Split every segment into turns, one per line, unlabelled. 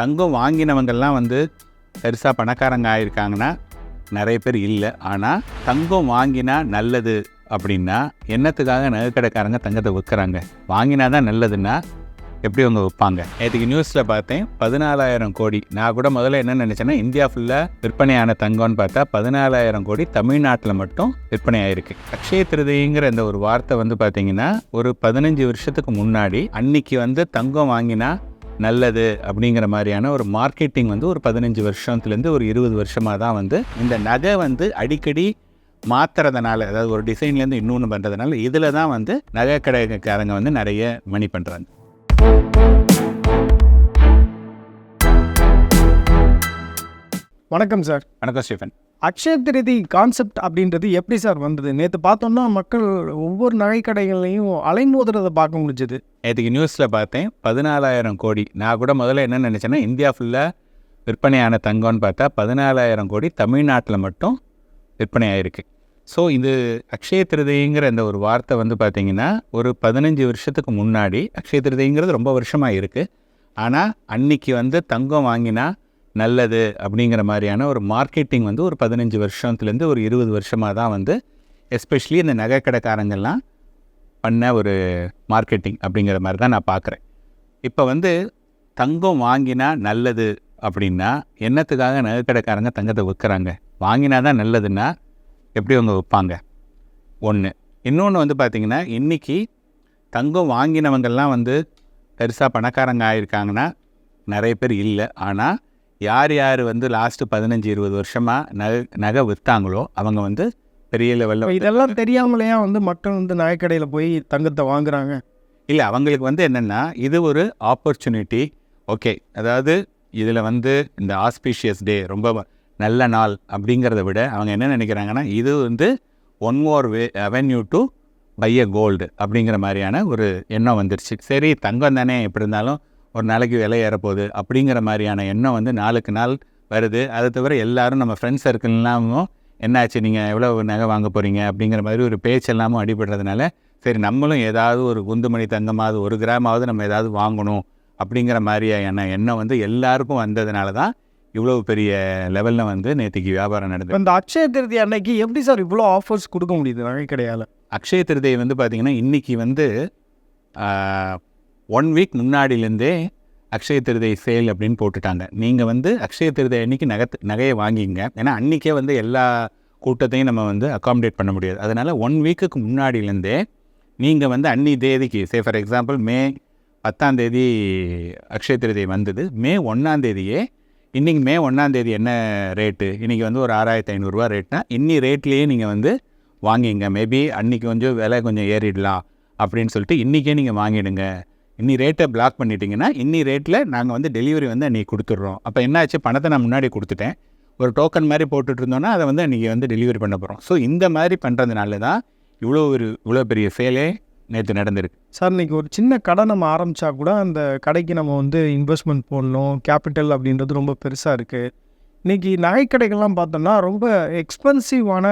தங்கம் வாங்கினவங்கெல்லாம் வந்து பெருசாக பணக்காரங்க ஆயிருக்காங்கன்னா நிறைய பேர் இல்லை. ஆனால் தங்கம் வாங்கினா நல்லது அப்படின்னா என்னத்துக்காக நகைக்கடைக்காரங்க தங்கத்தை விற்கிறாங்க? வாங்கினா தான் நல்லதுன்னா எப்படி அவங்க விற்பாங்க? நேற்றுக்கு நியூஸில் பார்த்தேன் பதினாலாயிரம் கோடி. நான் கூட முதல்ல என்ன நினச்சேன்னா இந்தியா ஃபுல்லாக விற்பனையான தங்கம்னு பார்த்தா பதினாலாயிரம் கோடி தமிழ்நாட்டில் மட்டும் விற்பனை ஆயிருக்கு. அக்ஷய திருதிங்கிற இந்த ஒரு வார்த்தை வந்து பார்த்தீங்கன்னா ஒரு பதினஞ்சு வருஷத்துக்கு முன்னாடி அன்னைக்கு வந்து தங்கம் வாங்கினா நல்லது அப்படிங்கிற மாதிரியான ஒரு மார்க்கெட்டிங் வந்து ஒரு பதினஞ்சு வருஷத்துலேருந்து ஒரு இருபது வருஷமாக தான் வந்து இந்த நகை வந்து அடிக்கடி மாத்துறதுனால அதாவது ஒரு டிசைன்லேருந்து இன்னொன்று பண்ணுறதுனால இதில் தான் வந்து நகை கடைக்காரங்க வந்து நிறைய மணி பண்ணுறாங்க
வணக்கம் சார்.
வணக்கம் ஸ்டீஃபன்.
அக்ஷய திருதி கான்செப்ட் அப்படின்றது எப்படி சார் வந்தது? நேற்று பார்த்தோம்னா மக்கள் ஒவ்வொரு நகைக்கடைகள்லையும் அலைமோதுறதை பார்க்க முடிஞ்சது.
நேற்றுக்கு நியூஸில் பார்த்தேன் பதினாலாயிரம் கோடி. நான் கூட முதல்ல என்ன நினச்சேன்னா இந்தியா ஃபுல்லாக விற்பனையான தங்கம்னு பார்த்தா பதினாலாயிரம் கோடி தமிழ்நாட்டில் மட்டும் விற்பனை ஆயிருக்கு ஸோ இது அக்ஷய திருதிங்கிற இந்த ஒரு வார்த்தை வந்து பார்த்திங்கன்னா ஒரு பதினஞ்சு வருஷத்துக்கு முன்னாடி அக்ஷய திருதிங்கிறது ரொம்ப வருஷமாக இருக்குது ஆனால் அன்னைக்கு வந்து தங்கம் வாங்கினா நல்லது அப்படிங்கிற மாதிரியான ஒரு மார்க்கெட்டிங் வந்து ஒரு பதினஞ்சு வருஷத்துலேருந்து ஒரு இருபது வருஷமாக தான் வந்து எஸ்பெஷலி இந்த நகைக்கடைக்காரங்கள்லாம் பண்ண ஒரு மார்க்கெட்டிங் அப்படிங்கிற மாதிரி தான் நான் பார்க்குறேன். இப்போ வந்து தங்கம் வாங்கினா நல்லது அப்படின்னா என்னத்துக்காக நகைக்கடைக்காரங்க தங்கத்தை விற்கிறாங்க? வாங்கினா தான் நல்லதுன்னா எப்படி அவங்க விற்பாங்க? ஒன்று இன்னொன்று வந்து பார்த்திங்கன்னா இன்றைக்கி தங்கம் வாங்கினவங்கள்லாம் வந்து பெருசாக பணக்காரங்க ஆயிருக்காங்கன்னா நிறைய பேர் இல்லை. ஆனால் யார் யார் வந்து லாஸ்ட்டு பதினஞ்சு இருபது வருஷமாக நகை நகை விற்றாங்களோ அவங்க வந்து பெரிய லெவலில்
இதெல்லாம் தெரியாமலையா வந்து மக்கள் வந்து நகைக்கடையில் போய் தங்கத்தை வாங்குறாங்க.
இல்லை அவங்களுக்கு வந்து என்னென்னா இது ஒரு ஆப்பர்ச்சுனிட்டி ஓகே அதாவது இதில் வந்து இந்த ஆஸ்பீஷியஸ் டே ரொம்ப நல்ல நாள் அப்படிங்கிறத விட அவங்க என்ன நினைக்கிறாங்கன்னா இது வந்து one more way avenue to buy a gold அப்படிங்கிற மாதிரியான ஒரு எண்ணம் வந்துருச்சு. சரி தங்கம் தானே எப்படி இருந்தாலும் ஒரு நாளைக்கு விலை ஏறப்போகுது அப்படிங்கிற மாதிரியான எண்ணம் வந்து நாளுக்கு நாள் வருது. அதை தவிர எல்லாரும் நம்ம ஃப்ரெண்ட்ஸ் சர்க்கிள்லாமும் என்னாச்சு நீங்கள் எவ்வளோ நகை வாங்க போகிறீங்க அப்படிங்கிற மாதிரி ஒரு பேச்செல்லாமும் அடிபடுறதுனால சரி நம்மளும் ஏதாவது ஒரு குந்துமணி தங்கமாவது ஒரு கிராமாவது நம்ம ஏதாவது வாங்கணும் அப்படிங்கிற மாதிரியான எண்ணம் வந்து எல்லாருக்கும் வந்ததுனால தான் இவ்வளோ பெரிய லெவலில் வந்து நேற்றுக்கு வியாபாரம் நடந்தது.
இந்த அக்ஷய திருதி அன்னைக்கு எப்படி சார் இவ்வளோ ஆஃபர்ஸ் கொடுக்க முடியுது நகைக்கடையால்?
அக்ஷய திருதை வந்து பார்த்திங்கன்னா இன்றைக்கி வந்து ஒன் வீக் முன்னாடியிலேருந்தே அக்ஷய திருதை சேல் அப்படின்னு போட்டுட்டாங்க. நீங்கள் வந்து அக்ஷய திருதை அன்னைக்கு நகை நகையை வாங்கிங்க. ஏன்னா அன்றைக்கே வந்து எல்லா கூட்டத்தையும் நம்ம வந்து அக்காமடேட் பண்ண முடியாது. அதனால் ஒன் வீக்குக்கு முன்னாடியிலேருந்தே நீங்கள் வந்து அன்னி தேதிக்கு சே ஃபார் எக்ஸாம்பிள் மே பத்தாம் தேதி அக்ஷய திருதை வந்தது. மே ஒன்றாந்தேதியே இன்றைக்கி மே ஒன்றாந்தேதி என்ன ரேட்டு இன்றைக்கி வந்து ஒரு ஆறாயிரத்தி ஐநூறுரூவா ரேட்னா இன்னி ரேட்லேயே நீங்கள் வந்து வாங்கிங்க. மேபி அன்றைக்கி கொஞ்சம் விலை கொஞ்சம் ஏறிடலாம் அப்படின்னு சொல்லிட்டு இன்றைக்கே நீங்கள் வாங்கிடுங்க. இன்னி ரேட்டை பிளாக் பண்ணிட்டீங்கன்னா இன்னி ரேட்டில் நாங்கள் வந்து டெலிவரி வந்து அன்றைக்கி கொடுத்துட்றோம். அப்போ என்னாச்சு? பணத்தை நான் முன்னாடி கொடுத்துட்டேன். ஒரு டோக்கன் மாதிரி போட்டுட்டு இருந்தோன்னா அதை வந்து அன்றைக்கி வந்து டெலிவரி பண்ண போகிறோம் ஸோ இந்த மாதிரி பண்ணுறதுனால தான் இவ்வளோ ஒரு இவ்வளோ பெரிய சேலே நேற்று நடந்திருக்கு.
சார் இன்னைக்கு ஒரு சின்ன கடை நம்ம ஆரம்பித்தா கூட அந்த கடைக்கு நம்ம வந்து இன்வெஸ்ட்மெண்ட் போடணும் கேபிட்டல் அப்படின்றது ரொம்ப பெருசாக இருக்குது இன்றைக்கி நகைக்கடைகள்லாம் பார்த்தோம்னா ரொம்ப எக்ஸ்பென்சிவான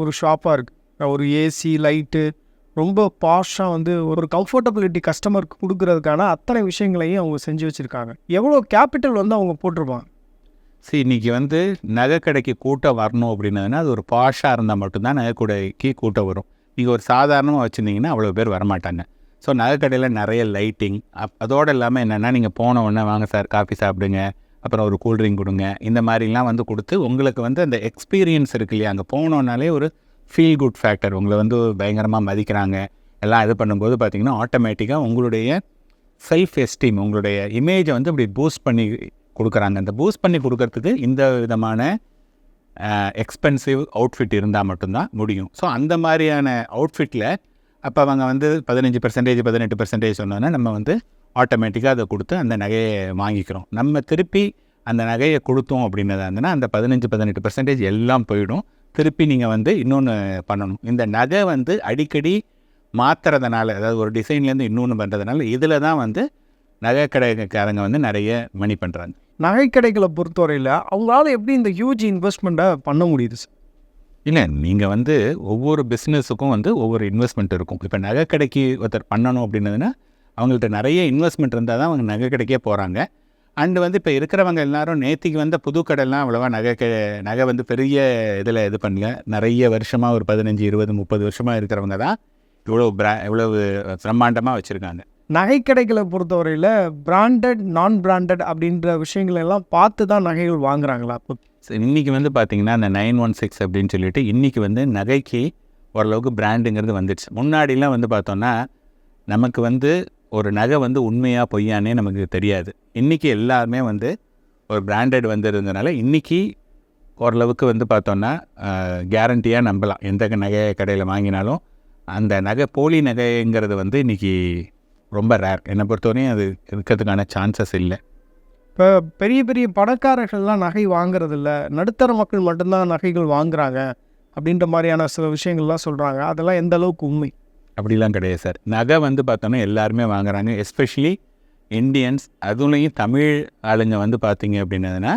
ஒரு ஷாப்பாக இருக்குது ஒரு ஏசி லைட்டு ரொம்ப பாஷாக வந்து ஒரு கம்ஃபர்டபிலிட்டி கஸ்டமருக்கு கொடுக்குறதுக்கான அத்தனை விஷயங்களையும் அவங்க செஞ்சு வச்சுருக்காங்க. எவ்வளோ கேபிட்டல் வந்து அவங்க போட்டிருப்பாங்க?
சரி இன்றைக்கி வந்து நகை கடைக்கு கூட்டம் வரணும் அப்படின்னதுன்னா அது ஒரு பாஷாக இருந்தால் மட்டும்தான் நகை கடைக்கு கூட்டம் வரும். நீங்கள் ஒரு சாதாரணமாக வச்சுருந்தீங்கன்னா அவ்வளோ பேர் வரமாட்டாங்க. ஸோ நகை கடையில் நிறைய லைட்டிங் அப் அதோடு இல்லாமல் என்னென்னா நீங்கள் போன உடனே வாங்க சார் காஃபி சாப்பிடுங்க அப்புறம் ஒரு கூல்ட்ரிங்க் கொடுங்க இந்த மாதிரிலாம் வந்து கொடுத்து உங்களுக்கு வந்து அந்த எக்ஸ்பீரியன்ஸ் இருக்கு இல்லையா? அங்கே போனோன்னாலே ஒரு ஃபீல் குட் ஃபேக்டர் உங்களை வந்து பயங்கரமாக மதிக்கிறாங்க. எல்லாம் இது பண்ணும்போது பார்த்தீங்கன்னா ஆட்டோமேட்டிக்காக உங்களுடைய செல்ஃப் எஸ்டீம் உங்களுடைய இமேஜை வந்து இப்படி பூஸ்ட் பண்ணி கொடுக்குறாங்க. அந்த பூஸ்ட் பண்ணி கொடுக்கறதுக்கு இந்த விதமான எக்ஸ்பென்சிவ் அவுட்ஃபிட் இருந்தால் மட்டும்தான் முடியும். ஸோ அந்த மாதிரியான அவுட்ஃபிட்டில் அப்போ அவங்க வந்து பதினஞ்சு பர்சன்டேஜ் பதினெட்டு பர்சன்டேஜ் சொன்னோன்னா நம்ம வந்து ஆட்டோமேட்டிக்காக அதை கொடுத்து அந்த நகையை வாங்கிக்கிறோம். நம்ம திருப்பி அந்த நகையை கொடுத்தோம் அப்படின்னதாக இருந்ததுன்னா அந்த பதினஞ்சு பதினெட்டு பர்சன்டேஜ் எல்லாம் போயிடும். திருப்பி நீங்கள் வந்து இன்னொன்று பண்ணணும். இந்த நகை வந்து அடிக்கடி மாற்றுறதுனால அதாவது ஒரு டிசைன்லேருந்து இன்னொன்று பண்ணுறதுனால இதில் தான் வந்து நகை கடைக்காரங்க வந்து நிறைய மணி பண்ணுறாங்க
நகைக்கடைகளை பொறுத்தவரையில் அவங்களால எப்படி இந்த ஹியூஜ் இன்வெஸ்ட்மெண்ட்டை பண்ண முடியுது சார்
இல்லை நீங்கள் வந்து ஒவ்வொரு பிஸ்னஸுக்கும் வந்து ஒவ்வொரு இன்வெஸ்ட்மெண்ட் இருக்கும். இப்போ நகை கடைக்கு ஒருத்தர் பண்ணணும் அப்படின்னதுன்னா அவங்கள்ட்ட நிறைய இன்வெஸ்ட்மெண்ட் இருந்தால் தான் அவங்க நகை கடைக்கே போகிறாங்க அண்டு வந்து இப்போ இருக்கிறவங்க எல்லாரும் நேத்திக்கு வந்த புது கடைலாம் அவ்வளோவா நகை நகை வந்து பெரிய இதில் இது பண்ணல. நிறைய வருஷமாக ஒரு பதினஞ்சு இருபது முப்பது வருஷமாக இருக்கிறவங்க தான் இவ்வளோ பிரா இவ்வளவு பிரம்மாண்டமாக வச்சுருக்காங்க.
நகைக்கடைகளை பொறுத்தவரையில் பிராண்டட் நான் பிராண்டட் அப்படின்ற விஷயங்கள் எல்லாம் பார்த்து தான் நகைகள் வாங்குறாங்களா?
இன்றைக்கி வந்து பார்த்திங்கன்னா அந்த நைன் ஒன் சிக்ஸ் அப்படின்னு சொல்லிட்டு இன்றைக்கி வந்து நகைக்கு ஓரளவுக்கு பிராண்டுங்கிறது வந்துடுச்சு முன்னாடிலாம் வந்து பார்த்தோன்னா நமக்கு வந்து ஒரு நகை வந்து உண்மையாக பொய்யானே நமக்கு தெரியாது. இன்றைக்கி எல்லாருமே வந்து ஒரு பிராண்டட் வந்துருந்தனால இன்றைக்கி ஓரளவுக்கு வந்து பார்த்தோன்னா கேரண்டியாக நம்பலாம். எந்த நகை கடையில் வாங்கினாலும் அந்த நகை போலி நகைங்கிறது வந்து இன்றைக்கி ரொம்ப ரேர் என்னை பொறுத்தவரையும் அது இருக்கிறதுக்கான சான்சஸ் இல்லை.
இப்போ பெரிய பெரிய பணக்காரர்கள்லாம் நகை வாங்குறதில்ல. நடுத்தர மக்கள் மட்டும்தான் நகைகள் வாங்குறாங்க அப்படின்ற மாதிரியான சில விஷயங்கள்லாம் சொல்கிறாங்க அதெல்லாம் எந்த அளவுக்கு உண்மை?
அப்படிலாம் கிடையாது சார். நகை வந்து பார்த்தோன்னா எல்லாருமே வாங்குறாங்க. எஸ்பெஷலி இந்தியன்ஸ் அதுலேயும் தமிழ் ஆளுங்க வந்து பார்த்தீங்க அப்படின்னதுன்னா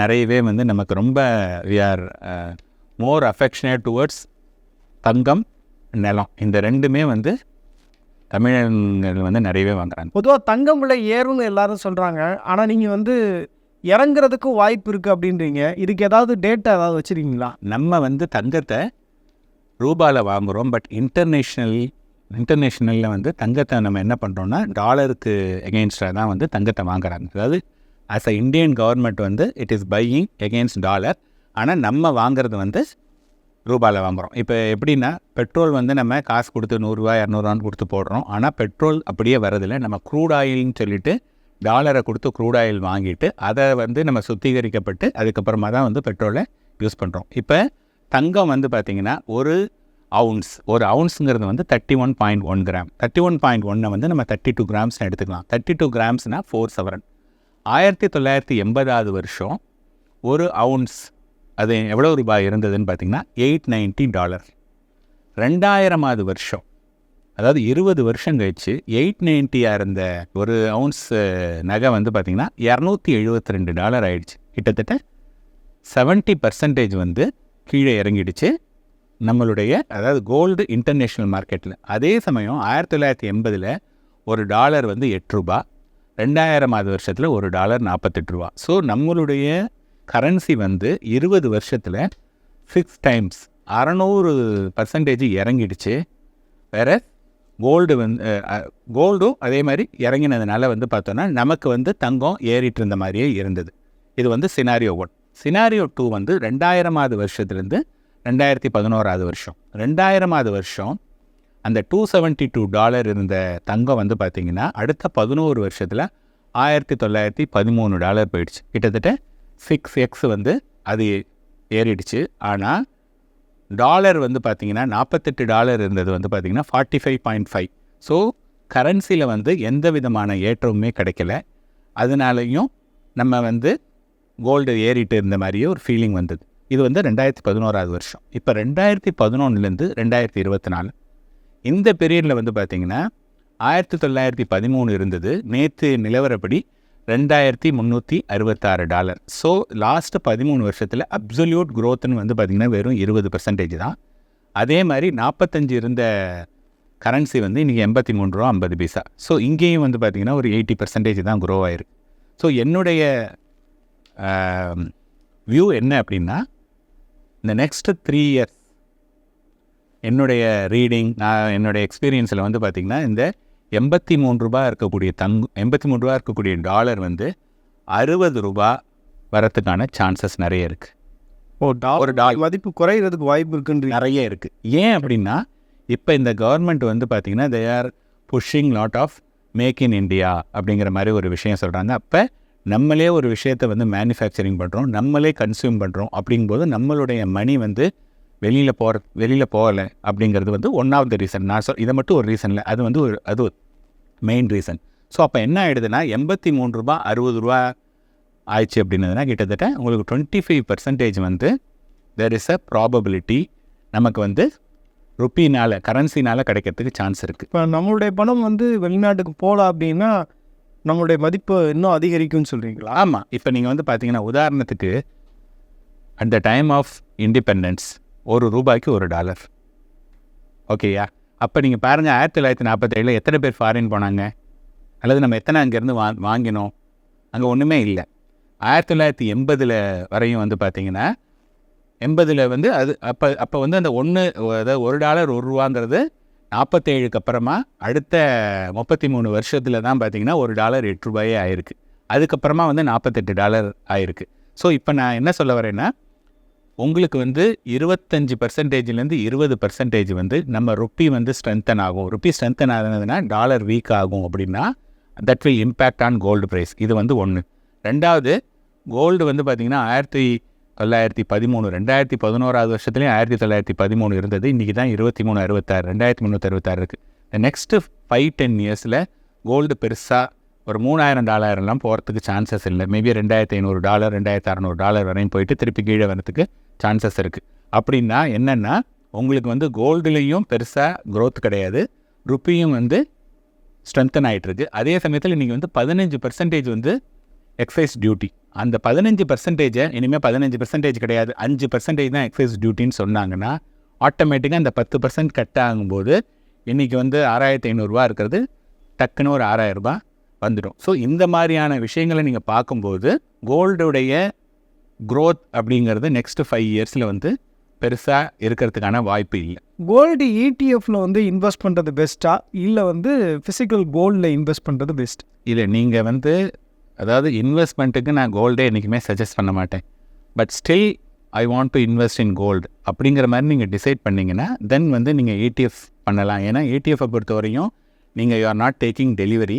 நிறையவே வந்து நமக்கு ரொம்ப we are more affectionate towards தங்கம் நிலம். இந்த ரெண்டுமே வந்து தமிழர்கள் வந்து நிறையவே வாங்குறாங்க.
பொதுவாக தங்கம் விலை ஏறும்னு எல்லாரும் சொல்கிறாங்க ஆனால் நீங்கள் வந்து இறங்குறதுக்கும் வாய்ப்பு இருக்குது அப்படின்றீங்க. இதுக்கு ஏதாவது டேட்டா ஏதாவது வச்சுருக்கீங்களா?
நம்ம வந்து தங்கத்தை ரூபாவில் வாங்குகிறோம் பட் இன்டர்நேஷ்னல் இன்டர்நேஷ்னலில் வந்து தங்கத்தை நம்ம என்ன பண்ணுறோம்னா டாலருக்கு எகெயின்ஸ்டாக தான் வந்து தங்கத்தை வாங்குறாங்க. அதாவது ஆஸ் அ இந்தியன் கவர்மெண்ட் வந்து it is buying against dollar ஆனால் நம்ம வாங்குறது வந்து ரூபாவில் வாங்குகிறோம் இப்போ எப்படின்னா பெட்ரோல் வந்து நம்ம காசு கொடுத்து நூறுரூவா இரநூறுவான்னு கொடுத்து போடுறோம். ஆனால் பெட்ரோல் அப்படியே வரதில்லை நம்ம க்ரூட் ஆயில்னு சொல்லிட்டு டாலரை கொடுத்து க்ரூட் ஆயில் வாங்கிட்டு அதை வந்து நம்ம சுத்திகரிக்கப்பட்டு அதுக்கப்புறமா தான் வந்து பெட்ரோலை யூஸ் பண்ணுறோம் இப்போ தங்கம் வந்து பார்த்திங்கன்னா ஒரு அவுன்ஸ் ஒரு அவுன்ஸுங்கிறது வந்து thirty one point one gram thirty one point ஒன்னை வந்து நம்ம தேர்ட்டி டூ கிராம்ஸ்னு எடுத்துக்கலாம். தேர்ட்டி டூ கிராம்ஸ்னால் ஃபோர் செவரன் ஆயிரத்தி தொள்ளாயிரத்தி எண்பதாவது வருஷம் ஒரு அவுன்ஸ் அது எவ்வளோ ரூபாய் இருந்ததுன்னு பார்த்தீங்கன்னா எயிட் நைன்ட்டி டாலர் ரெண்டாயிரமாவது வருஷம் அதாவது இருபது வருஷம் கழிச்சு எயிட் நைன்ட்டியாக இருந்த ஒரு அவுன்ஸ் நகை வந்து பார்த்திங்கன்னா இரநூத்தி எழுபத்தி ரெண்டு டாலர் ஆயிடுச்சு. கிட்டத்தட்ட செவன்ட்டி பர்சன்டேஜ் வந்து கீழே இறங்கிடுச்சு. நம்மளுடைய அதாவது கோல்டு இன்டர்நேஷ்னல் மார்க்கெட்டில் அதே சமயம் ஆயிரத்தி தொள்ளாயிரத்தி எண்பதில் ஒரு டாலர் வந்து எட்டு ரூபா ரெண்டாயிரமாவது வருஷத்தில் ஒரு டாலர் நாற்பத்தெட்டு ரூபா. ஸோ நம்மளுடைய கரன்சி வந்து இருபது வருஷத்தில் சிக்ஸ் டைம்ஸ் அறநூறு பர்சன்டேஜ் இறங்கிடுச்சு. வேற கோல்டு வந்து கோல்டும் அதே மாதிரி இறங்கினதுனால வந்து பார்த்தோன்னா நமக்கு வந்து தங்கம் ஏறிட்டு இருந்த மாதிரியே இருந்தது. இது வந்து சினாரியோ ஒன் சினாரியோ டூ வந்து ரெண்டாயிரமாவது வருஷத்துலேருந்து ரெண்டாயிரத்தி பதினோராவது வருஷம். ரெண்டாயிரமாவது வருஷம் அந்த டூ செவன்ட்டி டூ டாலர் இருந்த தங்கம் வந்து பார்த்திங்கன்னா அடுத்த பதினோரு வருஷத்தில் ஆயிரத்தி தொள்ளாயிரத்தி பதிமூணு டாலர் போயிடுச்சு. கிட்டத்தட்ட சிக்ஸ் எக்ஸ் வந்து அது ஏறிடுச்சு. ஆனால் டாலர் வந்து பார்த்திங்கன்னா நாற்பத்தெட்டு டாலர் இருந்தது வந்து பார்த்திங்கன்னா forty five point five so கரன்சியில் வந்து எந்த விதமான ஏற்றமுமே கிடைக்கல. அதனாலையும் நம்ம வந்து கோல்டு ஏறிட்டு இருந்த மாதிரியே ஒரு ஃபீலிங் வந்தது. இது வந்து ரெண்டாயிரத்தி பதினோராவது வருஷம். இப்போ ரெண்டாயிரத்தி பதினொன்றுலேருந்து ரெண்டாயிரத்தி இருபத்தி நாலு. இந்த பீரியடில் வந்து பார்த்திங்கன்னா ஆயிரத்தி தொள்ளாயிரத்தி பதிமூணு இருந்தது. நேற்று நிலவரப்படி ரெண்டாயிரத்தி முந்நூற்றி அறுபத்தாறு டாலர். ஸோ லாஸ்ட்டு பதிமூணு வருஷத்தில் அப்சல்யூட் க்ரோத்துன்னு வந்து பார்த்திங்கன்னா வெறும் இருபது பர்சன்டேஜ் தான். அதே மாதிரி நாற்பத்தஞ்சு இருந்த கரன்சி வந்து இன்றைக்கி எண்பத்தி மூணு ரூபா ஐம்பது பைசா. ஸோ இங்கேயும் வந்து பார்த்திங்கன்னா ஒரு எயிட்டி பர்சன்டேஜ் தான் க்ரோ ஆயிருக்கு. ஸோ என்னுடைய வியூ என்ன அப்படின்னா இந்த நெக்ஸ்ட்டு த்ரீ இயர்ஸ் என்னுடைய ரீடிங் நான் என்னுடைய எக்ஸ்பீரியன்ஸில் வந்து பார்த்திங்கன்னா இந்த எண்பத்தி மூணு ரூபா இருக்கக்கூடிய தங் எண்பத்தி மூணு ரூபா இருக்கக்கூடிய டாலர் வந்து அறுபது ரூபா வரத்துக்கான சான்சஸ் நிறைய இருக்குது
ஓ டாலர்
ஒரு டாலர்
மதிப்பு குறையிறதுக்கு வாய்ப்பு இருக்குன்றீங்க.
நிறைய இருக்குது ஏன் அப்படின்னா இப்போ இந்த கவர்மெண்ட் வந்து பார்த்திங்கன்னா they are pushing lot of make in India அப்படிங்கிற மாதிரி ஒரு விஷயம் சொல்கிறாங்க அப்போ நம்மளே ஒரு விஷயத்தை வந்து மேனுஃபேக்சரிங் பண்ணுறோம் நம்மளே கன்சியூம் பண்ணுறோம் அப்படிங்கும்போது நம்மளுடைய மணி வந்து வெளியில் போகிற வெளியில் போகலை அப்படிங்கிறது வந்து ஒன் ஆஃப் த ரீசன் நான் சொல் இதை மட்டும் ஒரு ரீசன் இல்லை. அது வந்து ஒரு அது மெயின் ரீசன் ஸோ அப்போ என்ன ஆகிடுதுன்னா எண்பத்தி மூணு ரூபா அறுபது ரூபா ஆயிடுச்சு அப்படின்னதுனா கிட்டத்தட்ட உங்களுக்கு டுவெண்ட்டி ஃபைவ் பர்சன்டேஜ் வந்து தெர் இஸ் அ ப்ராபபிலிட்டி நமக்கு வந்து ருப்பினால் கரன்சினால் கிடைக்கிறதுக்கு சான்ஸ் இருக்குது
இப்போ நம்மளுடைய பணம் வந்து வெளிநாட்டுக்கு போகலாம் அப்படின்னா நம்மளுடைய மதிப்பு இன்னும் அதிகரிக்கும்னு சொல்கிறீங்களா
ஆமாம் இப்போ நீங்கள் வந்து பார்த்தீங்கன்னா உதாரணத்துக்கு at the time of independence ஒரு ரூபாய்க்கு ஒரு டாலர். ஓகேயா அப்போ நீங்கள் பாருங்கள் ஆயிரத்தி தொள்ளாயிரத்தி நாற்பத்தேழில் எத்தனை பேர் ஃபாரின் போனாங்க? அல்லது நம்ம எத்தனை அங்கேருந்து வா வாங்கினோம்? அங்கே ஒன்றுமே இல்லை. ஆயிரத்தி தொள்ளாயிரத்தி எண்பதில் வரையும் வந்து பார்த்தீங்கன்னா எண்பதில் வந்து அது அப்போ அப்போ வந்து அந்த ஒன்று அதாவது ஒரு டாலர் ஒரு ரூபாங்கிறது நாற்பத்தேழுக்கு அப்புறமா அடுத்த முப்பத்தி மூணு வருஷத்தில் தான் பார்த்தீங்கன்னா ஒரு டாலர் எட்டு ரூபாயே ஆயிருக்கு. அதுக்கப்புறமா வந்து நாற்பத்தெட்டு டாலர் ஆயிருக்கு. ஸோ இப்போ நான் என்ன சொல்ல வரேன்னா உங்களுக்கு வந்து இருபத்தஞ்சி பர்சன்டேஜ்லேருந்து இருபது பர்சன்டேஜ் வந்து நம்ம ருப்பி வந்து ஸ்ட்ரென்தன் ஆகும். ருப்பி ஸ்ட்ரென்தன் ஆகுதுன்னா டாலர் வீக் ஆகும் அப்படின்னா that will impact on gold price இது வந்து ஒன்று ரெண்டாவது கோல்டு வந்து பார்த்திங்கன்னா ஆயிரத்தி தொள்ளாயிரத்தி பதிமூணு ரெண்டாயிரத்தி பதினோராவது வருஷத்துலேயும் ஆயிரத்தி தொள்ளாயிரத்தி பதிமூணு இருந்தது. இன்றைக்கி தான் இருபத்தி மூணு அறுபத்தாறு ரெண்டாயிரத்தி முந்நூற்றி அறுபத்தாறு இருக்குது நெக்ஸ்ட்டு ஃபைவ் டென் இயர்ஸில் கோல்டு பெருசாக ஒரு மூணாயிரம் டாலர்லாம் போகிறதுக்கு சான்சஸ் இல்லை. மேபி ரெண்டாயிரத்தி ஐநூறு டாலர் ரெண்டாயிரத்தி அறநூறு டாலர் வரையும் போயிட்டு திருப்பி கீழே வரதுக்கு சான்சஸ் இருக்குது அப்படின்னா என்னென்னா உங்களுக்கு வந்து கோல்டுலேயும் பெருசாக க்ரோத் கிடையாது. ருப்பியும் வந்து ஸ்ட்ரென்தன் ஆகிட்டுருக்கு அதே சமயத்தில் இன்றைக்கி வந்து பதினஞ்சு பர்சன்டேஜ் வந்து எக்ஸைஸ் டியூட்டி அந்த பதினஞ்சு பர்சன்டேஜை இனிமேல் பதினஞ்சு பர்சன்டேஜ் கிடையாது அஞ்சு பர்சன்டேஜ் தான் எக்ஸைஸ் டியூட்டின்னு சொன்னாங்கன்னா ஆட்டோமேட்டிக்காக அந்த பத்து பர்சன்ட் கட் ஆகும்போது இன்றைக்கி வந்து ஆறாயிரத்தி ஐநூறுரூவா இருக்கிறது டக்குன்னு ஒரு ஆறாயிரரூபா வந்துடும். ஸோ இந்த மாதிரியான விஷயங்களை நீங்கள் பார்க்கும்போது கோல்டுடைய growth அப்படிங்கிறது நெக்ஸ்ட் ஃபைவ் இயர்ஸில் வந்து பெருசாக இருக்கிறதுக்கான வாய்ப்பு இல்லை.
கோல்டு இடிஎஃப்ல வந்து இன்வெஸ்ட் பண்ணுறது பெஸ்ட்டா இல்லை வந்து ஃபிசிக்கல் கோல்டில் இன்வெஸ்ட் பண்ணுறது பெஸ்ட்
இல்லை நீங்கள் வந்து அதாவது இன்வெஸ்ட்மெண்ட்டுக்கு நான் கோல்டே என்றைக்குமே சஜஸ்ட் பண்ண மாட்டேன். But still I want to invest in gold அப்படிங்கிற மாதிரி நீங்கள் டிசைட் பண்ணிங்கன்னா தென் வந்து நீங்கள் ஏடிஎஃப் பண்ணலாம். ஏன்னா ஏடிஎஃப்பை பொறுத்த வரையும் நீங்கள் you are not taking delivery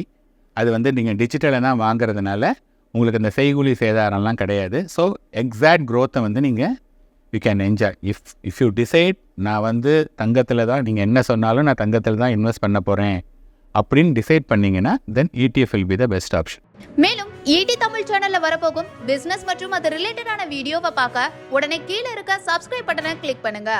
அது வந்து நீங்கள் டிஜிட்டலாக தான் வாங்குறதுனால உங்களுக்கு அந்த செய்கூலி சேதாரம்லாம் கிடையாது. ஸோ எக்ஸாக்ட் க்ரோத்தை வந்து நீங்கள் you can enjoy if if you decide நான் வந்து தங்கத்தில் தான் நீங்கள் என்ன சொன்னாலும் நான் தங்கத்தில் தான் இன்வெஸ்ட் பண்ண போகிறேன் அப்படின்னு டிசைட் பண்ணீங்கன்னா then ETF will be the best option
மேலும் ஈடி தமிழ் சேனல்ல வரப்போகும் பிசினஸ் மற்றும் அது ரிலேட்டடான வீடியோவை பார்க்க உடனே கீழே இருக்க சப்ஸ்கிரைப் பட்டனை கிளிக் பண்ணுங்க.